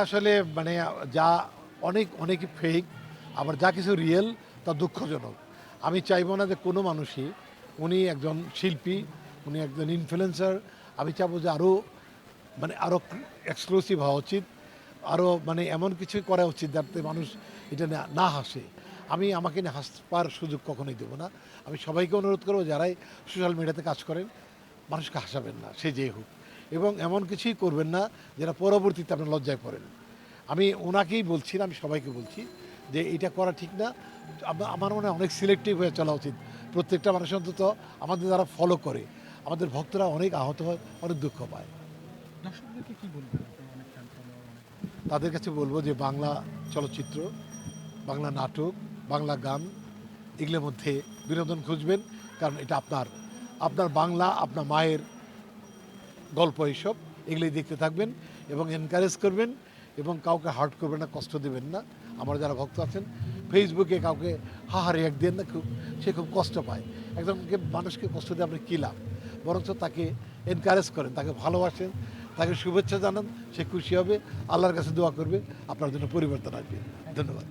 আসলে মানে যা অনেক অনেক ফেক আবার যা কিছু রিয়েল তা দুঃখজনক। আমি চাইব না যে কোনো মানুষই, উনি একজন শিল্পী, উনি একজন ইনফ্লুয়েন্সার আমি চাবো যে আরও মানে আরও এক্সক্লুসিভ হওয়া উচিত আরও মানে এমন কিছু করা উচিত যাতে মানুষ এটা না- হাসে। আমি আমাকে নিয়ে হাসপার সুযোগ কখনোই দেবো না। আমি সবাইকে অনুরোধ করব, যারাই সোশ্যাল মিডিয়াতে কাজ করেন, মানুষকে হাসাবেন না, সে যে হোক। এবং এমন কিছুই করবেন না যেটা পরবর্তীতে আপনি লজ্জায় পড়েন। আমি ওনাকেই বলছি না আমি সবাইকে বলছি যে এটা করা ঠিক না। আমার মনে হয় অনেক সিলেক্টিভ হয়ে চলা উচিত। প্রত্যেকটা মানুষ অন্তত আমাদের যারা ফলো করে। আমাদের ভক্তরা অনেক আহত হয় অনেক দুঃখ পায়। দর্শকদেরকে কি বলবেন? আপনারা তাদের কাছে বলব যে বাংলা চলচ্চিত্র বাংলা নাটক বাংলা গান এগুলোর মধ্যে বিনোদন খুঁজবেন। কারণ এটা আপনার আপনার বাংলা আপনার মায়ের গল্প এইসব, এগুলোই দেখতে থাকবেন এবং এনকারেজ করবেন এবং কাউকে হার্ট করবেন না, কষ্ট দেবেন না। আমার যারা ভক্ত আছেন ফেসবুকে কাউকে হাহা রিয়াক্ট দেন না খুব সে খুব কষ্ট পায়। একজনকে মানুষকে কষ্ট দিয়ে আপনি কী লাভ? বরঞ্চ তাকে এনকারেজ করেন, তাকে ভালোবাসেন, তাকে শুভেচ্ছা জানান, সে খুশি হবে, আল্লাহর কাছে দোয়া করবে, আপনার জন্য পরিবর্তন আসবে। ধন্যবাদ।